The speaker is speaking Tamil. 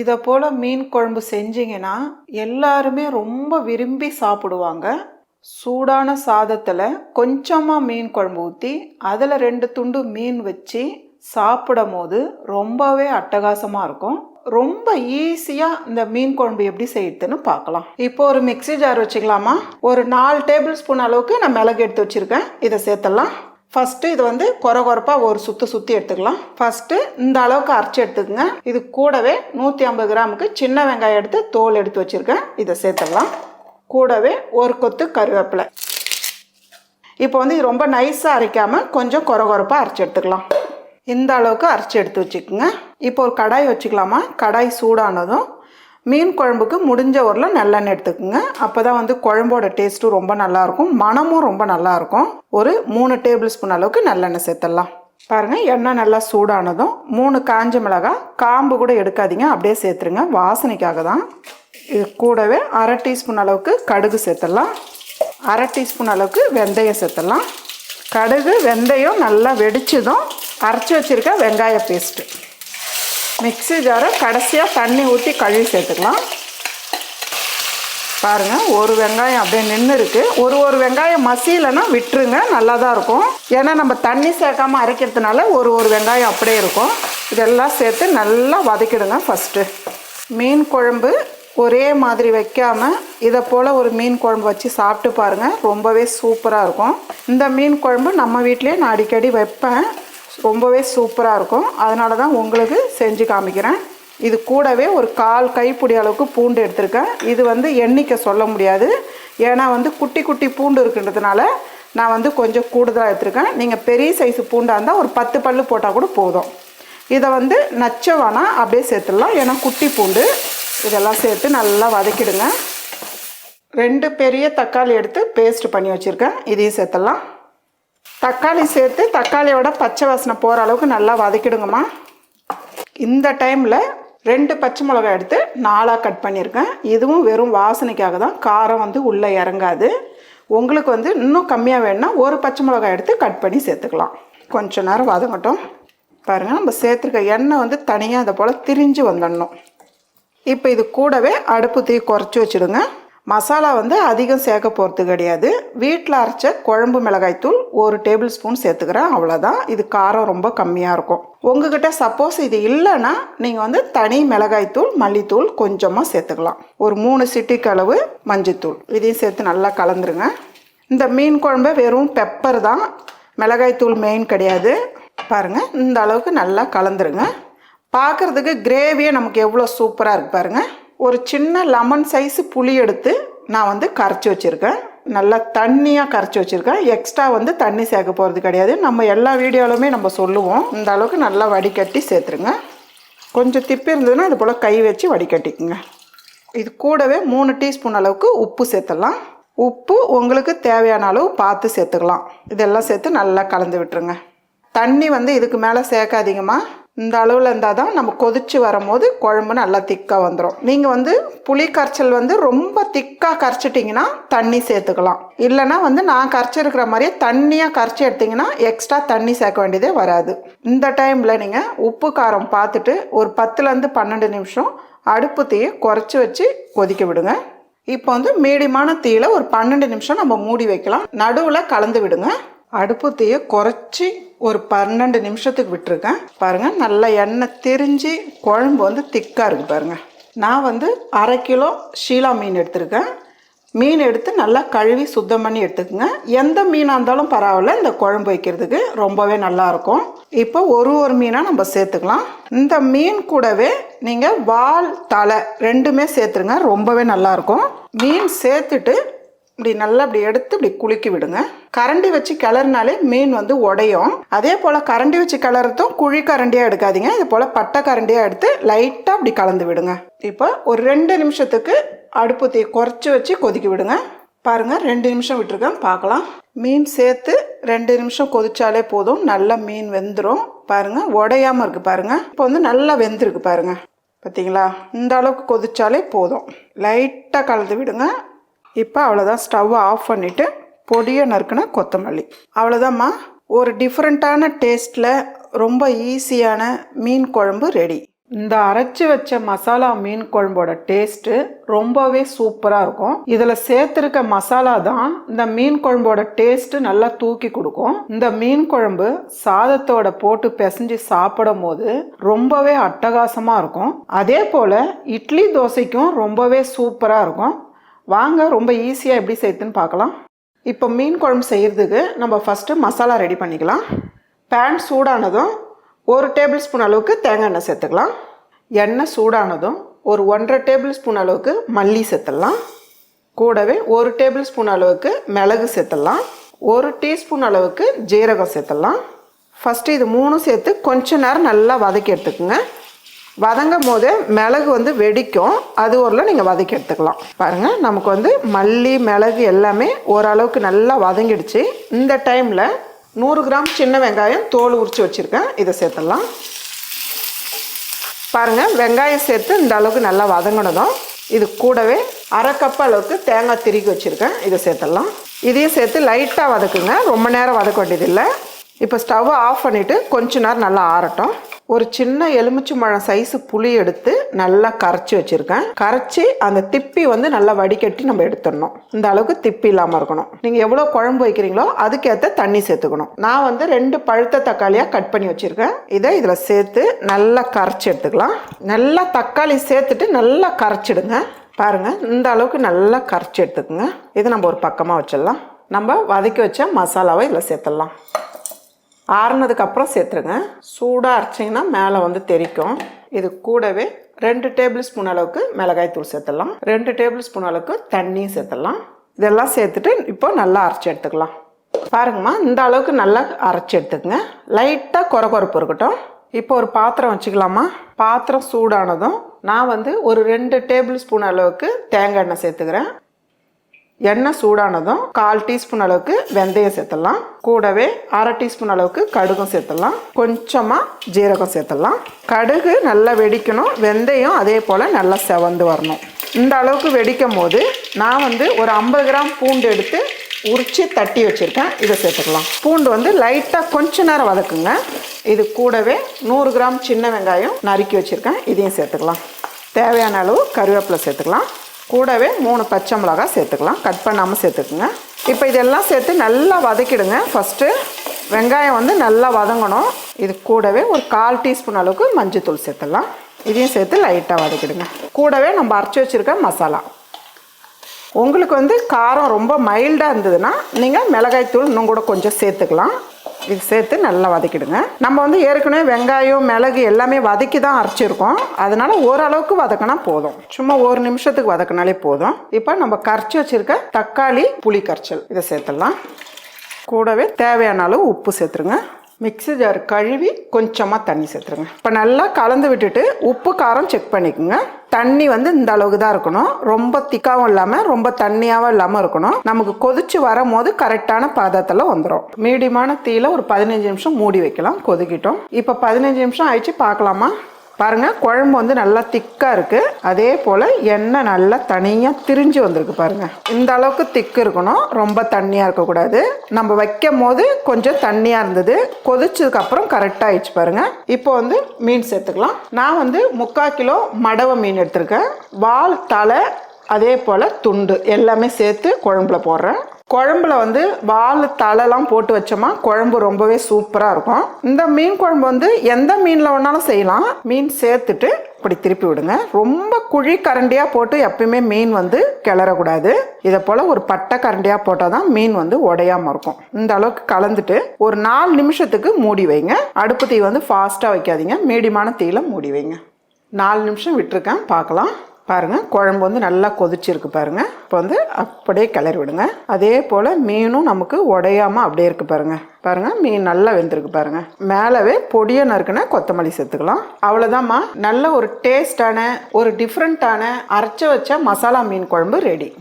இதை போல் மீன் குழம்பு செஞ்சிங்கன்னா எல்லாருமே ரொம்ப விரும்பி சாப்பிடுவாங்க. சூடான சாதத்தில் கொஞ்சமாக மீன் குழம்பு ஊற்றி அதில் ரெண்டு துண்டு மீன் வச்சு சாப்பிடும் போது ரொம்பவே அட்டகாசமாக இருக்கும். ரொம்ப ஈஸியாக இந்த மீன் குழம்பு எப்படி செய்யுதுன்னு பார்க்கலாம். இப்போ ஒரு மிக்ஸி ஜார் வச்சுக்கலாமா? ஒரு நாலு டேபிள் ஸ்பூன் அளவுக்கு நான் மிளகு எடுத்து வச்சுருக்கேன். இதை சேர்த்துடலாம். ஃபஸ்ட்டு இது வந்து கொர கொரப்பாக ஒரு சுற்று சுற்றி எடுத்துக்கலாம். ஃபஸ்ட்டு இந்த அளவுக்கு அரைச்சி எடுத்துக்கோங்க. இது கூடவே நூற்றி ஐம்பது கிராமுக்கு சின்ன வெங்காயம் எடுத்து தோல் எடுத்து வச்சுருக்கேன். இதை சேர்த்துடலாம். கூடவே ஒரு கொத்து கருவேப்பிலை. இப்போ வந்து இது ரொம்ப நைஸாக அரைக்காமல் கொஞ்சம் கொர கொரப்பாக அரைச்சி எடுத்துக்கலாம். இந்த அளவுக்கு அரைச்சி எடுத்து வச்சுக்கோங்க. இப்போ ஒரு கடாய் வச்சுக்கலாமா? கடாய் சூடானதும் மீன் குழம்புக்கு முடிஞ்ச ஊரில் நல்லெண்ணெய் எடுத்துக்கோங்க. அப்போ தான் வந்து குழம்போட டேஸ்ட்டும் ரொம்ப நல்லாயிருக்கும். மணமும் ரொம்ப நல்லாயிருக்கும். ஒரு மூணு டேபிள் ஸ்பூன் அளவுக்கு நல்லெண்ணெய் சேர்த்துடலாம். பாருங்கள் எண்ணெய் நல்லா சூடானதும் மூணு காஞ்ச மிளகாய் காம்பு கூட எடுக்காதீங்க. அப்படியே சேர்த்துருங்க. வாசனைக்காக தான். இது கூடவே அரை டீஸ்பூன் அளவுக்கு கடுகு சேர்த்துடலாம். அரை டீஸ்பூன் அளவுக்கு வெந்தயம் சேர்த்துடலாம். கடுகு வெந்தயம் நல்லா வெடிச்சதும் அரைச்சி வச்சுருக்க வெங்காய பேஸ்ட்டு மிக்ஸி ஜாரை கடைசியாக தண்ணி ஊற்றி கழுவி சேர்த்துக்கலாம். பாருங்கள் ஒரு வெங்காயம் அப்படியே நின்று இருக்குது ஒரு ஒரு வெங்காயம் மசியலைன்னா விட்டுருங்க நல்லா தான் இருக்கும். ஏன்னா நம்ம தண்ணி சேர்க்காம அரைக்கிறதுனால ஒரு ஒரு வெங்காயம் அப்படியே இருக்கும். இதெல்லாம் சேர்த்து நல்லா வதக்கிடுங்க ஃபஸ்ட்டு மீன் குழம்பு ஒரே மாதிரி வைக்காமல் இதை போல் ஒரு மீன் குழம்பு வச்சு சாப்பிட்டு பாருங்கள் ரொம்பவே சூப்பராக இருக்கும். இந்த மீன் குழம்பு நம்ம வீட்டிலேயே நான் அடிக்கடி வைப்பேன். ரொம்பவே சூப்பராக இருக்கும். அதனால தான் உங்களுக்கு செஞ்சு காமிக்கிறேன். இது கூடவே ஒரு கால் கைப்பிடி அளவுக்கு பூண்டு எடுத்திருக்கேன். இது வந்து எண்ணிக்கை சொல்ல முடியாது. ஏன்னா வந்து குட்டி குட்டி பூண்டு இருக்குன்றதுனால நான் வந்து கொஞ்சம் கூடுதலாக எடுத்திருக்கேன். நீங்கள் பெரிய சைஸ் பூண்டாக இருந்தால் ஒரு பத்து பல்லு போட்டால் கூட போதும். இதை வந்து நச்சவானா அப்படியே சேர்த்துடலாம். ஏன்னா குட்டி பூண்டு. இதெல்லாம் சேர்த்து நல்லா வதக்கிடுங்க. ரெண்டு பெரிய தக்காளி எடுத்து பேஸ்ட் பண்ணி வச்சுருக்கேன். இதையும் சேர்த்துடலாம். தக்காளி சேர்த்து தக்காளியோட பச்சை வாசனை போகிற அளவுக்கு நல்லா வதக்கிடுங்கம்மா. இந்த டைமில் ரெண்டு பச்சை மிளகாய் எடுத்து நாலாக கட் பண்ணியிருக்கேன். இதுவும் வெறும் வாசனைக்காக தான். காரம் வந்து உள்ளே இறங்காது. உங்களுக்கு வந்து இன்னும் கம்மியாக வேணும்னா ஒரு பச்சை மிளகாய் எடுத்து கட் பண்ணி சேர்த்துக்கலாம். கொஞ்ச நேரம் வதங்கட்டும். பாருங்கள் நம்ம சேர்த்துருக்க எண்ணெய் வந்து தனியாக அதை போல் திரிஞ்சு வந்துடணும். இப்போ இது கூடவே அடுப்பு தீ குறைச்சி வச்சுடுங்க. மசாலா வந்து அதிகம் சேர்க்க போகிறது கிடையாது. வீட்டில் அரைச்ச குழம்பு மிளகாய்த்தூள் ஒரு டேபிள் ஸ்பூன் சேர்த்துக்கிறேன். அவ்வளோதான் இது காரம் ரொம்ப கம்மியாக இருக்கும். உங்ககிட்ட சப்போஸ் இது இல்லைன்னா நீங்கள் வந்து தனி மிளகாய்த்தூள் மல்லித்தூள் கொஞ்சமாக சேர்த்துக்கலாம். ஒரு மூணு சிட்டிக்கு அளவு மஞ்சத்தூள். இதையும் சேர்த்து நல்லா கலந்துருங்க. இந்த மீன் குழம்பு வெறும் பெப்பர் தான். மிளகாய்த்தூள் மெயின் கிடையாது. பாருங்கள் இந்த அளவுக்கு நல்லா கலந்துருங்க. பார்க்குறதுக்கு கிரேவியே நமக்கு எவ்வளோ சூப்பராக இருக்கு பாருங்கள் ஒரு சின்ன லெமன் சைஸு புளி எடுத்து நான் வந்து கரைச்சி வச்சுருக்கேன். நல்லா தண்ணியாக கரைச்சி வச்சுருக்கேன். எக்ஸ்ட்ரா வந்து தண்ணி சேர்க்க போகிறது கிடையாது. நம்ம எல்லா வீடியோவிலுமே நம்ம சொல்லுவோம். இந்த அளவுக்கு நல்லா வடிகட்டி சேர்த்துருங்க. கொஞ்சம் திப்பி இருந்ததுன்னா அது போல் கை வச்சு வடிகட்டிக்குங்க. இது கூடவே மூணு டீஸ்பூன் அளவுக்கு உப்பு சேர்த்துடலாம். உப்பு உங்களுக்கு தேவையான அளவு பார்த்து சேர்த்துக்கலாம். இதெல்லாம் சேர்த்து நல்லா கலந்து விட்டுருங்க. தண்ணி வந்து இதுக்கு மேலே சேர்க்காதீங்கம்மா. இந்த அளவில் இருந்தால் தான் நம்ம கொதிச்சு வரும்போது குழம்பு நல்லா திக்காக வந்துடும் நீங்கள் வந்து புளி கரைச்சல் வந்து ரொம்ப திக்காக கரைச்சிட்டிங்கன்னா தண்ணி சேர்த்துக்கலாம். இல்லைனா வந்து நான் கரைச்சிருக்கிற மாதிரியே தண்ணியாக கரைச்சி எடுத்திங்கன்னா எக்ஸ்ட்ரா தண்ணி சேர்க்க வேண்டியதே வராது. இந்த டைமில் நீங்கள் உப்பு காரம் பார்த்துட்டு ஒரு பத்துலேருந்து பன்னெண்டு நிமிஷம் அடுப்பு தீயை குறைச்சி வச்சு கொதிக்க விடுங்க. இப்போ வந்து மீடியமான தீயில ஒரு பன்னெண்டு நிமிஷம் நம்ம மூடி வைக்கலாம். நடுவில் கலந்து விடுங்க. அடுப்பு தீயை குறைச்சி ஒரு பன்னெண்டு நிமிஷத்துக்கு விட்டுருக்கேன். பாருங்கள் நல்லா எண்ணெய் திரிஞ்சு குழம்பு வந்து திக்காக இருக்குது பாருங்கள் நான் வந்து அரை கிலோ ஷீலா மீன் எடுத்திருக்கேன். மீன் எடுத்து நல்லா கழுவி சுத்தம் பண்ணி எடுத்துக்கோங்க. எந்த மீனாக இருந்தாலும் பரவாயில்ல இந்த குழம்பு வைக்கிறதுக்கு ரொம்பவே நல்லாயிருக்கும் இப்போ ஒரு ஒரு மீனாக நம்ம சேர்த்துக்கலாம். இந்த மீன் கூடவே நீங்கள் வால் தலை ரெண்டுமே சேர்த்துருங்க ரொம்பவே நல்லாயிருக்கும் மீன் சேர்த்துட்டு இப்படி நல்லா அப்படி எடுத்து இப்படி குலுக்கி விடுங்க. கரண்டி வச்சு கிளறினாலே மீன் வந்து உடையும். அதே போல் கரண்டி வச்சு கிளறதும் குழி கரண்டியாக எடுக்காதீங்க. இது போல் பட்டை கரண்டியாக எடுத்து லைட்டாக அப்படி கலந்து விடுங்க. இப்போ ஒரு ரெண்டு நிமிஷத்துக்கு அடுப்பு தீ குறைச்சி வச்சு கொதிக்க விடுங்க. பாருங்கள் ரெண்டு நிமிஷம் விட்டுருக்கேன். பார்க்கலாம். மீன் சேர்த்து ரெண்டு நிமிஷம் கொதிச்சாலே போதும். நல்லா மீன் வெந்துடும் பாருங்கள் உடையாமல் இருக்குது பாருங்கள் இப்போ வந்து நல்லா வெந்திருக்கு பாருங்கள் பார்த்தீங்களா? இந்த அளவுக்கு கொதிச்சாலே போதும். லைட்டாக கலந்து விடுங்க. இப்போ அவ்வளோதான் ஸ்டவ்வை ஆஃப் பண்ணிவிட்டு பொடியை நறுக்குன கொத்தமல்லி. அவ்வளோதாம்மா. ஒரு டிஃப்ரெண்ட்டான டேஸ்ட்டில் ரொம்ப ஈஸியான மீன் குழம்பு ரெடி இந்த அரைச்சி வச்ச மசாலா மீன் குழம்போட டேஸ்ட்டு ரொம்பவே சூப்பராக இருக்கும். இதில் சேர்த்துருக்க மசாலா தான் இந்த மீன் குழம்போட டேஸ்ட்டு நல்லா தூக்கி கொடுக்கும். இந்த மீன் குழம்பு சாதத்தோட போட்டு பிசைஞ்சு சாப்பிடும் போது ரொம்பவே அட்டகாசமாக இருக்கும். அதே போல் இட்லி தோசைக்கும் ரொம்பவே சூப்பராக இருக்கும். வாங்க ரொம்ப ஈஸியாக எப்படி செய்யுதுன்னு பார்க்கலாம். இப்போ மீன் குழம்பு செய்கிறதுக்கு நம்ம ஃபஸ்ட்டு மசாலா ரெடி பண்ணிக்கலாம். பேன் சூடானதும் ஒரு டேபிள் ஸ்பூன் அளவுக்கு தேங்காய் எண்ணெய் சேர்த்துக்கலாம். எண்ணெய் சூடானதும் ஒரு ஒன்றரை டேபிள் ஸ்பூன் அளவுக்கு மல்லி சேர்த்துடலாம். கூடவே ஒரு டேபிள் ஸ்பூன் அளவுக்கு மிளகு சேர்த்துடலாம். ஒரு டீஸ்பூன் அளவுக்கு ஜீரகம் சேர்த்துடலாம். ஃபஸ்ட்டு இது மூணும் சேர்த்து கொஞ்ச நேரம் நல்லா வதக்கி எடுத்துக்கோங்க. வதங்கும் போது மிளகு வந்து வெடிக்கும். அது ஊரில் நீங்கள் வதக்கி எடுத்துக்கலாம். பாருங்கள் நமக்கு வந்து மல்லி மிளகு எல்லாமே ஓரளவுக்கு நல்லா வதங்கிடுச்சு. இந்த டைமில் நூறு கிராம் சின்ன வெங்காயம் தோல் உரித்து வச்சுருக்கேன். இதை சேர்த்துடலாம். பாருங்கள் வெங்காயம் சேர்த்து இந்த அளவுக்கு நல்லா வதங்கினதும் இது கூடவே அரை கப் அளவுக்கு தேங்காய் திருக்கி வச்சுருக்கேன். இதை சேர்த்துடலாம். இதையும் சேர்த்து லைட்டாக வதக்குங்க. ரொம்ப நேரம் வதக்க வேண்டியதில்லை. இப்போ ஸ்டவ் ஆஃப் பண்ணிவிட்டு கொஞ்ச நேரம் நல்லா ஆறட்டும். ஒரு சின்ன எலுமிச்சை பழம் சைஸு புளி எடுத்து நல்லா கரைச்சி வச்சுருக்கேன். கரைச்சி அந்த திப்பி வந்து நல்லா வடிகட்டி நம்ம எடுத்துடணும். இந்த அளவுக்கு திப்பி இல்லாமல் இருக்கணும். நீங்கள் எவ்வளோ குழம்பு வைக்கிறீங்களோ அதுக்கேற்ற தண்ணி சேர்த்துக்கணும். நான் வந்து ரெண்டு பழுத்த தக்காளியாக கட் பண்ணி வச்சுருக்கேன். இதை இதில் சேர்த்து நல்லா கரைச்சி எடுத்துக்கலாம். நல்லா தக்காளி சேர்த்துட்டு நல்லா கரைச்சிடுங்க. பாருங்கள் இந்த அளவுக்கு நல்லா கரைச்சி எடுத்துக்கோங்க. இதை நம்ம ஒரு பக்கமாக வச்சிடலாம். நம்ம வதக்கி வச்ச மசாலாவை இதில் சேர்த்துடலாம். ஆறுனதுக்கப்புறம் சேர்த்துருங்க. சூடாக அரைச்சிங்கன்னா மேலே வந்து தெறிக்கும் இது கூடவே ரெண்டு டேபிள் ஸ்பூன் அளவுக்கு மிளகாய் தூள் சேர்த்துடலாம். ரெண்டு டேபிள் ஸ்பூன் அளவுக்கு தண்ணியும் சேர்த்துடலாம். இதெல்லாம் சேர்த்துட்டு இப்போ நல்லா அரைச்சி எடுத்துக்கலாம். பாருங்கம்மா இந்த அளவுக்கு நல்லா அரைச்சி எடுத்துக்கங்க. லைட்டாக குறை குறைப்பு இருக்கட்டும். இப்போ ஒரு பாத்திரம் வச்சுக்கலாமா? பாத்திரம் சூடானதும் நான் வந்து ஒரு ரெண்டு டேபிள் ஸ்பூன் அளவுக்கு தேங்காய் எண்ணெய் சேர்த்துக்கிறேன். எண்ணெய் சூடானதும் கால் டீஸ்பூன் அளவுக்கு வெந்தயம் சேர்த்துடலாம். கூடவே அரை டீஸ்பூன் அளவுக்கு கடுகும் சேர்த்துடலாம். கொஞ்சமாக ஜீரகம் சேர்த்துடலாம். கடுகு நல்லா வெடிக்கணும். வெந்தயம் அதே போல் நல்லா செவந்து வரணும். இந்த அளவுக்கு வெடிக்கும் போது நான் வந்து ஒரு ஐம்பது கிராம் பூண்டு எடுத்து உரித்து தட்டி வச்சுருக்கேன். இதை சேர்த்துக்கலாம். பூண்டு வந்து லைட்டாக கொஞ்ச நேரம் வதக்குங்க. இது கூடவே நூறு கிராம் சின்ன வெங்காயம் நறுக்கி வச்சுருக்கேன். இதையும் சேர்த்துக்கலாம். தேவையான அளவு கருவேப்பிலை சேர்த்துக்கலாம். கூடவே மூணு பச்சை மிளகா சேர்த்துக்கலாம். கட் பண்ணாமல் சேர்த்துக்குங்க. இப்போ இதெல்லாம் சேர்த்து நல்லா வதக்கிடுங்க. ஃபஸ்ட்டு வெங்காயம் வந்து நல்லா வதங்கணும். இது கூடவே ஒரு கால் டீஸ்பூன் அளவுக்கு மஞ்சத்தூள் சேர்த்துடலாம். இதையும் சேர்த்து லைட்டாக வதக்கிடுங்க. கூடவே நம்ம அரைச்சி வச்சுருக்க மசாலா. உங்களுக்கு வந்து காரம் ரொம்ப மைல்டாக இருந்ததுன்னா நீங்கள் மிளகாய்த்தூள் இன்னும் கூட கொஞ்சம் சேர்த்துக்கலாம். இது சேர்த்து நல்லா வதக்கிடுங்க. நம்ம வந்து ஏற்கனவே வெங்காயம் மிளகு எல்லாமே வதக்கி தான் அரைச்சிருக்கோம். அதனால ஓரளவுக்கு வதக்கினா போதும். சும்மா ஒரு நிமிஷத்துக்கு வதக்கினாலே போதும். இப்போ நம்ம கரைச்சி வச்சிருக்க தக்காளி புளி கரைச்சல் இதை சேர்த்துடலாம். கூடவே தேவையான அளவு உப்பு சேர்த்துருங்க. மிக்ஸி ஜார் கழுவி கொஞ்சமாக தண்ணி சேர்த்துருங்க. இப்போ நல்லா கலந்து விட்டுட்டு உப்பு காரம் செக் பண்ணிக்கோங்க. தண்ணி வந்து இந்த அளவுக்கு தான் இருக்கணும். ரொம்ப திக்காவும் இல்லாமல் ரொம்ப தண்ணியாகவும் இல்லாமல் இருக்கணும். நமக்கு கொதிச்சு வரும்போது கரெக்டான பாதத்தில் வந்துடும் மீடியமான தீயில ஒரு பதினஞ்சு நிமிஷம் மூடி வைக்கலாம். கொதிக்கிட்டோம். இப்போ பதினஞ்சு நிமிஷம் ஆயிடுச்சு. பார்க்கலாமா? பாருங்கள் குழம்பு வந்து நல்லா திக்காக இருக்குது அதே போல் எண்ணெய் நல்லா தனியாக திரிஞ்சு வந்திருக்கு பாருங்கள் இந்த அளவுக்கு திக்கு இருக்கணும். ரொம்ப தண்ணியாக இருக்கக்கூடாது நம்ம வைக்கும் போது கொஞ்சம் தண்ணியாக இருந்தது. கொதிச்சதுக்கப்புறம் கரெக்டாக கரெக்டா ஆயிடுச்சு பாருங்க. இப்போ வந்து மீன் சேர்த்துக்கலாம். நான் வந்து முக்கால் கிலோ மடவை மீன் எடுத்திருக்கேன். வால் தலை அதே போல் துண்டு எல்லாமே சேர்த்து குழம்புல போடுறேன். குழம்புல வந்து வால் தலைலாம் போட்டு வச்சோமா குழம்பு ரொம்பவே சூப்பராக இருக்கும். இந்த மீன் குழம்பு வந்து எந்த மீனில் வேணாலும் செய்யலாம். மீன் சேர்த்துட்டு இப்படி திருப்பி விடுங்க. ரொம்ப குழி கரண்டியாக போட்டு எப்பயுமே மீன் வந்து கிளறக்கூடாது. இதை போல் ஒரு பட்டை கரண்டியாக போட்டால் தான் மீன் வந்து உடையாமல் இருக்கும். இந்த அளவுக்கு கலந்துட்டு ஒரு நாலு நிமிஷத்துக்கு மூடி வைங்க. அடுப்பு தீ வந்து ஃபாஸ்ட்டாக வைக்காதீங்க. மீடியமான தீயில் மூடி வைங்க. நாலு நிமிஷம் விட்டுருக்கேன். பார்க்கலாம். பாருங்கள் குழம்பு வந்து நல்லா கொதிச்சிருக்கு பாருங்கள் இப்போ வந்து அப்படியே கிளறி விடுங்க. அதே போல் மீனும் நமக்கு உடையாமல் அப்படியே இருக்குது பாருங்கள் பாருங்கள் மீன் நல்லா வெந்திருக்கு பாருங்கள் மேலவே பொடியை நறுக்குன கொத்தமல்லி சேர்த்துக்கலாம். அவ்வளோதாம்மா நல்ல ஒரு டேஸ்டான ஒரு டிஃப்ரெண்ட்டான அரைச்சி வச்ச மசாலா மீன் குழம்பு ரெடி